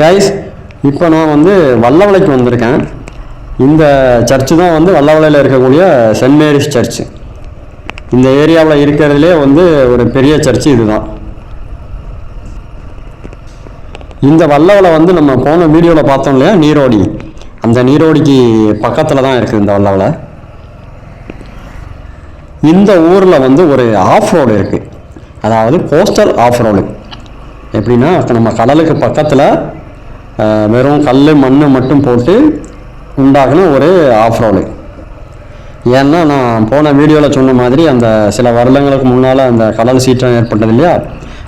Guys இப்போ நான் வந்து வல்லவலைக்கு வந்திருக்கேன். இந்த சர்ச்சு தான் வந்து வல்லவலையில் இருக்கக்கூடிய சென்ட் மேரிஸ் சர்ச்சு இந்த ஏரியாவில் இருக்கிறதுலே வந்து ஒரு பெரிய சர்ச்சு இதுதான். இந்த வல்லவலை வந்து நம்ம போன வீடியோவில் பார்த்தோம் இல்லையா? நீரோடி. அந்த நீரோடிக்கு பக்கத்தில் தான் இருக்குது இந்த வல்லவலை. இந்த ஊரில் வந்து ஒரு ஆஃப் ரோடு இருக்குது அதாவது கோஸ்டல் ஆஃப் ரோடு எப்படின்னா நம்ம கடலுக்கு பக்கத்தில் வெறும் கல் மண் மட்டும் போட்டு உண்டாக்குன ஒரு ஆஃப் ரோடு ஏன்னா நான் போன வீடியோவில் சொன்ன மாதிரி அந்த சில வருடங்களுக்கு முன்னால் அந்த கடல் சீற்றம் ஏற்பட்டது இல்லையா?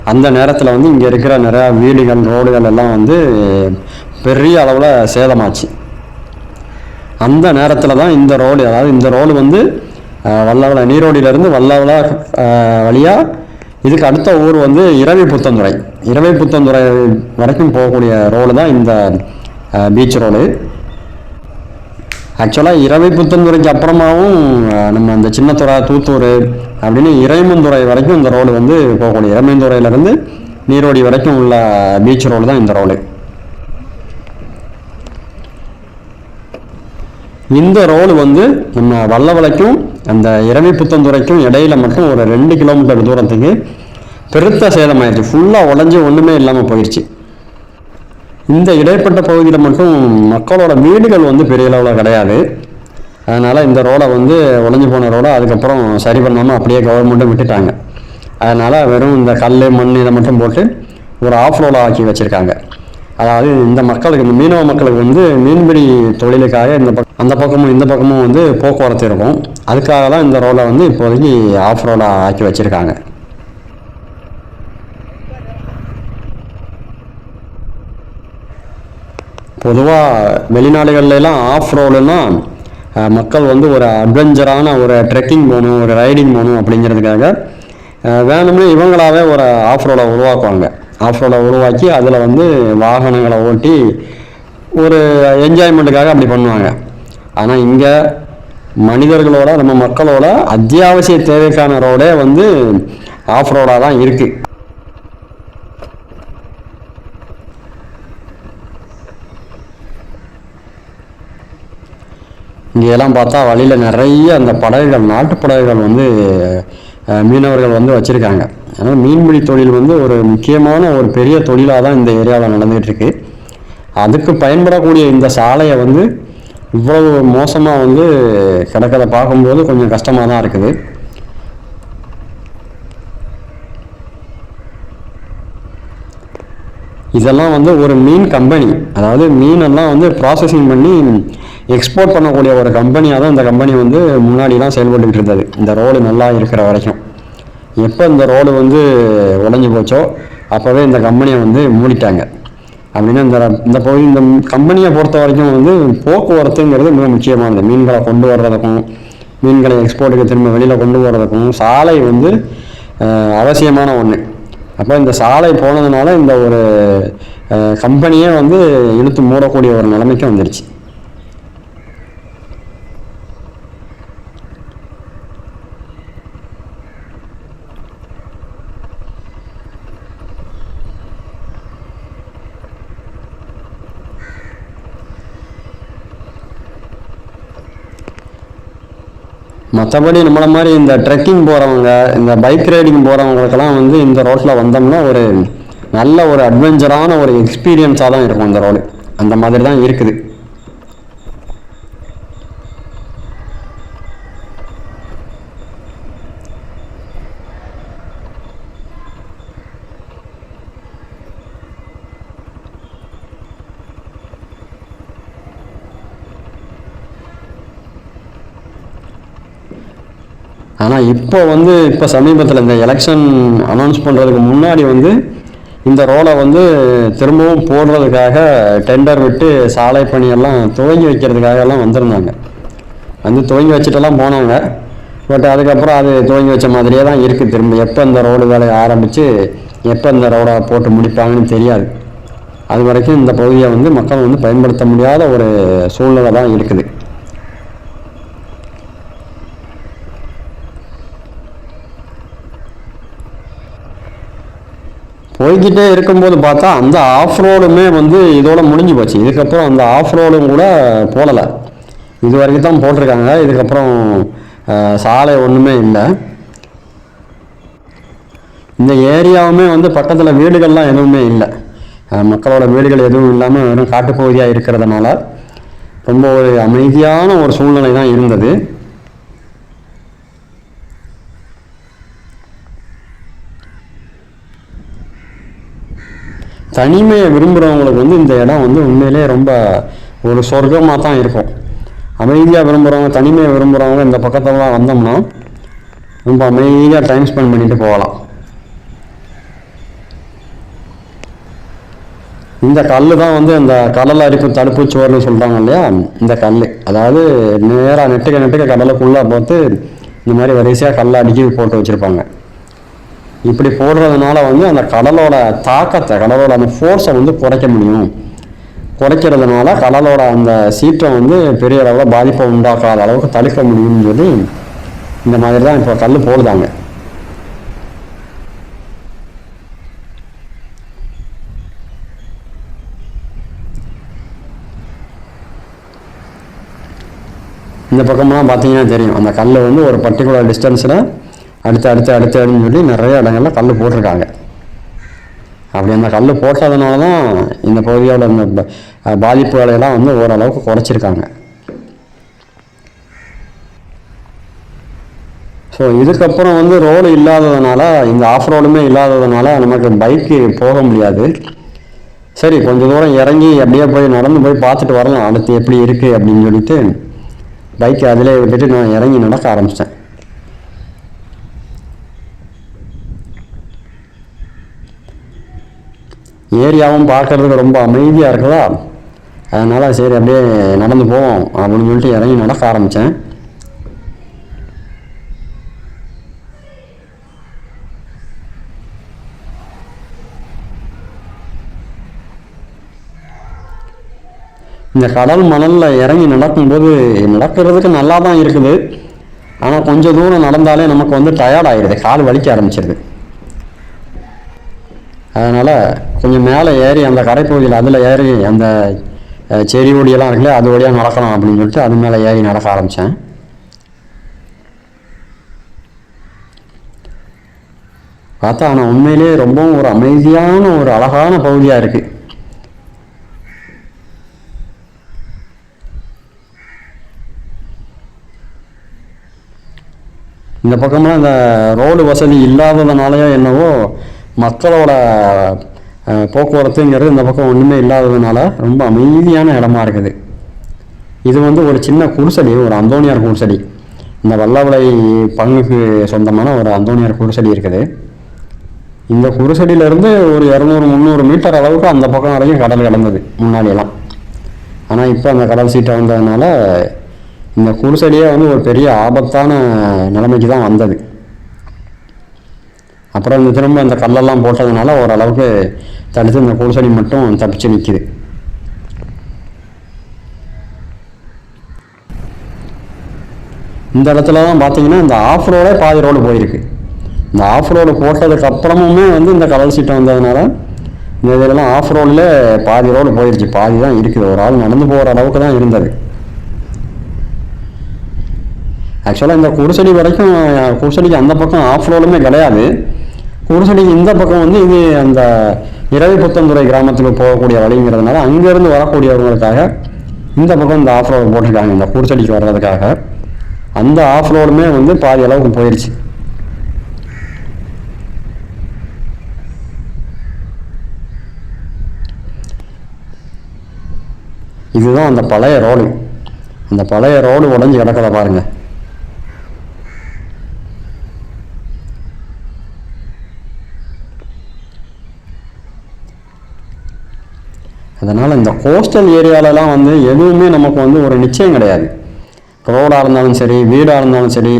அந்த நேரத்தில் வந்து இங்கே இருக்கிற நிறையா வீடுகள் ரோடுகள் எல்லாம் வந்து பெரிய அளவில் சேதமாச்சு. அந்த நேரத்தில் தான் இந்த ரோடு அதாவது இந்த ரோடு வந்து வல்லவள நீரோடியிலேருந்து வல்லவள வழியாக இதுக்கு அடுத்த ஊர் வந்து இரவி புத்தந்துறை இரவை புத்தந்துறை வரைக்கும் போகக்கூடிய ரோடு தான் இந்த பீச் ரோடு ஆக்சுவலாக இரவை புத்தந்துறைக்கு அப்புறமாவும் நம்ம அந்த சின்னத்துறை தூத்தூர் அப்படின்னு இறைமந்துறை வரைக்கும் இந்த ரோடு வந்து போகக்கூடிய இறைமந்துறையிலேருந்து நீரோடி வரைக்கும் உள்ள பீச் ரோடு தான் இந்த ரோடு இந்த ரோடு வந்து நம்ம வல்லவலைக்கும் அந்த இரவி புத்தந்துறைக்கும் இடையில மட்டும் ஒரு ரெண்டு கிலோமீட்டர் தூரத்துக்கு பெருத்த சேதமாயிடுச்சு. ஃபுல்லாக உடஞ்சி ஒன்றுமே இல்லாமல் போயிடுச்சு. இந்த இடைப்பட்ட பகுதியில் மட்டும் மக்களோட வீடுகள் வந்து பெரிய அளவில் கிடையாது. அதனால் இந்த ரோடை வந்து உடஞ்சி போன ரோடை அதுக்கப்புறம் சரி பண்ணாமல் அப்படியே கவர்மெண்ட்டும் விட்டுட்டாங்க. அதனால் வெறும் இந்த கல் மண் இதை மட்டும் போட்டு ஒரு ஆஃப் ரோடாக ஆக்கி வச்சுருக்காங்க. அதாவது இந்த மக்களுக்கு இந்த மீனவ மக்களுக்கு வந்து மீன்பிடி தொழிலுக்காக இந்த பக்கம் அந்த பக்கமும் இந்த பக்கமும் வந்து போக்குவரத்து இருக்கும். அதுக்காக தான் இந்த ரோடை வந்து இப்போதைக்கு ஆஃப் ரோடாக ஆக்கி வச்சுருக்காங்க. பொதுவாக வெளிநாடுகள்லாம் ஆஃப் ரோடுன்னா மக்கள் வந்து ஒரு அட்வென்ச்சரான ஒரு ட்ரெக்கிங் போகணும் ஒரு ரைடிங் போகணும் அப்படிங்கிறதுக்காக வேணும்னு இவங்களாவே ஒரு ஆஃப் ரோடை உருவாக்குவாங்க. ஆஃப் ரோடை உருவாக்கி அதில் வந்து வாகனங்களை ஓட்டி ஒரு என்ஜாய்மெண்ட்டுக்காக அப்படி பண்ணுவாங்க. ஆனால் இங்கே மனிதர்களோட நம்ம மக்களோட அத்தியாவசிய தேவைக்கான ரோடே வந்து ஆஃப் ரோடாக தான் இருக்குது இங்கெல்லாம் பார்த்தா வழியில் நிறைய அந்த படகுகள் நாட்டு படகுகள் வந்து மீனவர்கள் வந்து வச்சுருக்காங்க. ஏன்னா மீன்பிடி தொழில் வந்து ஒரு முக்கியமான ஒரு பெரிய தொழிலாக தான் இந்த ஏரியாவில் நடந்துகிட்ருக்கு அதுக்கு பயன்படக்கூடிய இந்த சாலையை வந்து இவ்வளவு மோசமாக வந்து கிடக்கிறத பார்க்கும்போது கொஞ்சம் கஷ்டமாக தான் இருக்குது. இதெல்லாம் வந்து ஒரு மீன் கம்பெனி. அதாவது மீனெல்லாம் வந்து ப்ராசஸிங் பண்ணி எக்ஸ்போர்ட் பண்ணக்கூடிய ஒரு கம்பெனியாக தான் இந்த கம்பெனி வந்து முன்னாடிலாம் செயல்பட்டுக்கிட்டு இருந்தது. இந்த ரோடு நல்லா இருக்கிற வரைக்கும். எப்போ இந்த ரோடு வந்து உடஞ்சி போச்சோ அப்போவே இந்த கம்பெனியை வந்து மூடிட்டாங்க. அப்படின்னா இந்த இந்த பகுதி இந்த கம்பெனியை பொறுத்த வரைக்கும் வந்து போக்குவரத்துங்கிறது மிக முக்கியமானது. மீன்களை கொண்டு வர்றதுக்கும் மீன்களை எக்ஸ்போர்ட்டுக்கு திரும்ப வெளியில் கொண்டு போகிறதுக்கும் சாலை வந்து அவசியமான ஒன்று அப்போ இந்த சாலை போனதுனால இந்த ஒரு கம்பெனியே வந்து இழுத்து மூடக்கூடிய ஒரு நிலைமைக்கு வந்துடுச்சு மற்றபடி நம்மள மாதிரி இந்த ட்ரெக்கிங் போகிறவங்க இந்த பைக் ரைடிங் போகிறவங்களுக்கெல்லாம் வந்து இந்த ரோட்டில் வந்தோம்னா ஒரு நல்ல ஒரு அட்வென்ச்சரான ஒரு எக்ஸ்பீரியன்ஸாக தான் இருக்கும் இந்த ரோடு அந்த மாதிரி தான் இருக்குது. ஆனால் இப்போ வந்து இப்போ சமீபத்தில் இந்த எலெக்ஷன் அனௌன்ஸ் பண்ணுறதுக்கு முன்னாடி வந்து இந்த ரோலை வந்து திரும்பவும் போடுறதுக்காக டெண்டர் விட்டு சாலை பணியெல்லாம் துவங்கி வைக்கிறதுக்காக எல்லாம் வந்திருந்தாங்க. வந்து துவங்கி வச்சுட்டெல்லாம் போனாங்க. பட் அதுக்கப்புறம் அது துவங்கி வச்ச மாதிரியே தான் இருக்குது திரும்ப எப்போ இந்த ரோடு வேலையை ஆரம்பித்து எப்போ இந்த ரோடை போட்டு முடிப்பாங்கன்னு தெரியாது. அது வரைக்கும் இந்த பகுதியை வந்து மக்கள் வந்து பயன்படுத்த முடியாத ஒரு சூழ்நிலை தான் இருக்குது. போய்கிட்டே இருக்கும்போது பார்த்தா அந்த ஆஃப் ரோடுமே வந்து இதோட முடிஞ்சு போச்சு. இதுக்கப்புறம் அந்த ஆஃப் ரோடும் கூட போடலை. இது வரைக்கும் தான் போட்டிருக்காங்க. இதுக்கப்புறம் சாலை ஒன்றுமே இல்லை. இந்த ஏரியாவுமே வந்து பக்கத்தில் வீடுகள்லாம் எதுவுமே இல்லை. மக்களோட வீடுகள் எதுவும் இல்லாமல் வெறும் காட்டுப்பகுதியாக இருக்கிறதுனால ரொம்ப ஒரு அமைதியான ஒரு சூழ்நிலை தான் இருந்தது. தனிமையை விரும்புகிறவங்களுக்கு வந்து இந்த இடம் வந்து உண்மையிலே ரொம்ப ஒரு சொர்க்கமாக தான் இருக்கும். அமைதியாக விரும்புகிறவங்க தனிமையை விரும்புகிறவங்க இந்த பக்கத்துலலாம் வந்தோம்னா ரொம்ப அமைதியாக டைம் ஸ்பெண்ட் பண்ணிட்டு போகலாம். இந்த கல் தான் வந்து இந்த கடல் அரிப்பு தடுப்பு சுவர்னு சொல்கிறாங்க இல்லையா? இந்த கல் அதாவது நேராக நெட்டுக்க நெட்டுக்க கடலுக்குள்ளே போட்டு இந்த மாதிரி வரிசையாக கல்லை அடுக்கி போட்டு வச்சுருப்பாங்க. இப்படி போடுறதுனால வந்து அந்த கடலோட தாக்கத்தை கடலோட அந்த ஃபோர்ஸை வந்து குறைக்க முடியும். குறைக்கிறதுனால கடலோட அந்த சீற்றம் வந்து பெரிய அளவில் பாதிப்பை உண்டாக்காத அளவுக்கு தடுக்க முடியும்னு சொல்லி இந்த மாதிரி தான் இப்போ கல் போடுதாங்க. இந்த பக்கம்லாம் பார்த்தீங்கன்னா தெரியும். அந்த கல் வந்து ஒரு பர்டிகுலர் டிஸ்டன்ஸில் அடுத்து அடுத்து அடுத்து அப்படின்னு சொல்லி நிறைய இடங்களில் கல் போட்டிருக்காங்க. அப்படி அந்த கல் போட்டதுனால தான் இந்த பகுதியோட இந்த பாதிப்பு அஹ் வந்து ஓரளவுக்கு குறைச்சிருக்காங்க. ஸோ இதுக்கப்புறம் வந்து ரோடு இல்லாததுனால இந்த ஆஃப் ரோடுமே இல்லாததுனால நமக்கு பைக்கு போக முடியாது. சரி கொஞ்ச தூரம் இறங்கி அப்படியே போய் நடந்து போய் பார்த்துட்டு வரலாம். அடுத்து எப்படி இருக்குது அப்படின்னு சொல்லிட்டு பைக்கை அதிலே விட்டுட்டு நான் இறங்கி நடக்க ஆரம்பிச்சிட்டேன். ஏரியாவும் பார்க்கறதுக்கு ரொம்ப அமைதியாக இருக்குதா? அதனால் சரி அப்படியே நடந்து போவோம் அப்படின்னு சொல்லிட்டு இறங்கி நடக்க ஆரம்பித்தேன் இந்த கடல் மணலில் இறங்கி நடக்கும்போது நடக்கிறதுக்கு நல்லா தான் இருக்குது. ஆனால் கொஞ்சம் தூரம் நடந்தாலே நமக்கு வந்து டயர்ட் ஆயிடுது கால் வலிக்க ஆரம்பிச்சிருது. அதனால் கொஞ்சம் மேலே ஏறி அந்த கரைப்பகுதியில் அதில் ஏறி அந்த செடி ஒடியெல்லாம் இருக்குல்ல அது வழியாக நடக்கலாம் அப்படின்னு சொல்லிட்டு அது மேலே ஏறி நடக்க ஆரம்பித்தேன். பார்த்தா ஆனால் உண்மையிலேயே ரொம்பவும் ஒரு அமைதியான ஒரு அழகான பகுதியாக இருக்குது இந்த பக்கம்லாம் இந்த ரோடு வசதி இல்லாததுனாலயோ என்னவோ மக்களோட போக்குவரத்துங்கிறது இந்த பக்கம் ஒன்றுமே இல்லாததுனால ரொம்ப அமைதியான இடமா இருக்குது. இது வந்து ஒரு சின்ன குடிசடி ஒரு அந்தோனியார் குடிசடி இந்த வல்லவளை பங்குக்கு சொந்தமான ஒரு அந்தோனியார் குடிசடி இருக்குது. இந்த குருசடியிலேருந்து ஒரு இரநூறு முந்நூறு மீட்டர் அளவுக்கு அந்த பக்கம் வரைக்கும் கடல் கிடந்தது முன்னாடியெல்லாம். ஆனால் இப்போ அந்த கடல் சீட்டை வந்ததுனால இந்த குருசடியே வந்து ஒரு பெரிய ஆபத்தான நிலைமைக்கு தான் வந்தது. அப்புறம் இந்த திரும்ப இந்த கல்லெல்லாம் போட்டதுனால ஓரளவுக்கு தடுத்து இந்த குடிசடி மட்டும் தப்பிச்சு நிற்கிது இந்த இடத்துல தான் பார்த்தீங்கன்னா இந்த ஆஃப் ரோடே பாதி ரோடு போயிருக்கு. இந்த ஆஃப் ரோடு போட்டதுக்கு அப்புறமுமே வந்து இந்த கடல் சீட்டம் வந்ததுனால இந்த இதெல்லாம் ஆஃப் ரோடில் பாதி ரோடு போயிடுச்சு பாதி தான் இருக்குது. ஒரு ஆள் நடந்து போகிற அளவுக்கு தான் இருந்தது. ஆக்சுவலாக இந்த குருசடி வரைக்கும் குருசடிக்கு அந்த பக்கம் ஆஃப் ரோடுமே கிடையாது. குருசடிக்கு இந்த பக்கம் வந்து இது அந்த இரவிபுத்தந்துறை கிராமத்துக்கு போகக்கூடிய வழிங்கிறதுனால அங்கேருந்து வரக்கூடியவங்களுக்காக இந்த பக்கம் இந்த ஆஃப் ரோடு போட்டிருக்காங்க. இந்த கூர்ச்சடிக்கு வர்றதுக்காக. அந்த ஆஃப் ரோடுமே வந்து பாதி அளவுக்கு போயிடுச்சு இதுதான் அந்த பழைய ரோடு அந்த பழைய ரோடு உடஞ்சி கிடக்கிறத பாருங்கள் அதனால் இந்த கோஸ்டல் ஏரியாலலாம் வந்து எதுவுமே நமக்கு வந்து ஒரு நிச்சயம் கிடையாது. ரோடாக இருந்தாலும் சரி வீடாக இருந்தாலும் சரி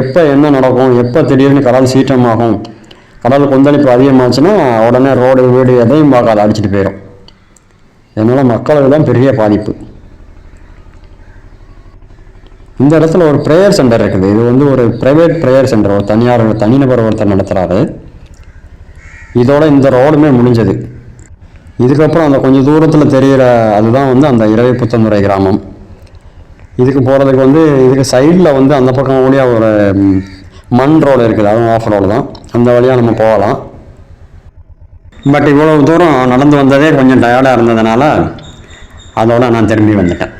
எப்போ என்ன நடக்கும் எப்போ திடீர்னு கடல் சீற்றமாகும் கடல் கொந்தளிப்பு அதிகமாச்சுன்னா உடனே ரோடு வீடு எதையும் பார்க்காத அடிச்சிட்டு போயிடும் இதனால் மக்களுக்கு தான் பெரிய பாதிப்பு. இந்த இடத்துல ஒரு ப்ரேயர் சென்டர் இருக்குது. இது வந்து ஒரு ப்ரைவேட் ப்ரேயர் சென்டர் ஒரு தனியார் தனிநபர் ஒருத்தர் நடத்துகிறாரு இதோட இந்த ரோடுமே முடிஞ்சது. இதுக்கப்புறம் அந்த கொஞ்சம் தூரத்தில் தெரிகிற அதுதான் வந்து அந்த இரவை புத்தந்துறை கிராமம். இதுக்கு போகிறதுக்கு வந்து இதுக்கு சைடில் வந்து அந்த பக்கம் வழியாக ஒரு மண் ரோடு இருக்குது. அதுவும் ஆஃப் ரோடு தான். அந்த வழியாக நம்ம போகலாம். பட் இவ்வளோ தூரம் நடந்து வந்ததே கொஞ்சம் டயர்டாக இருந்ததுனால அதோட நான் திரும்பி வந்துட்டேன்.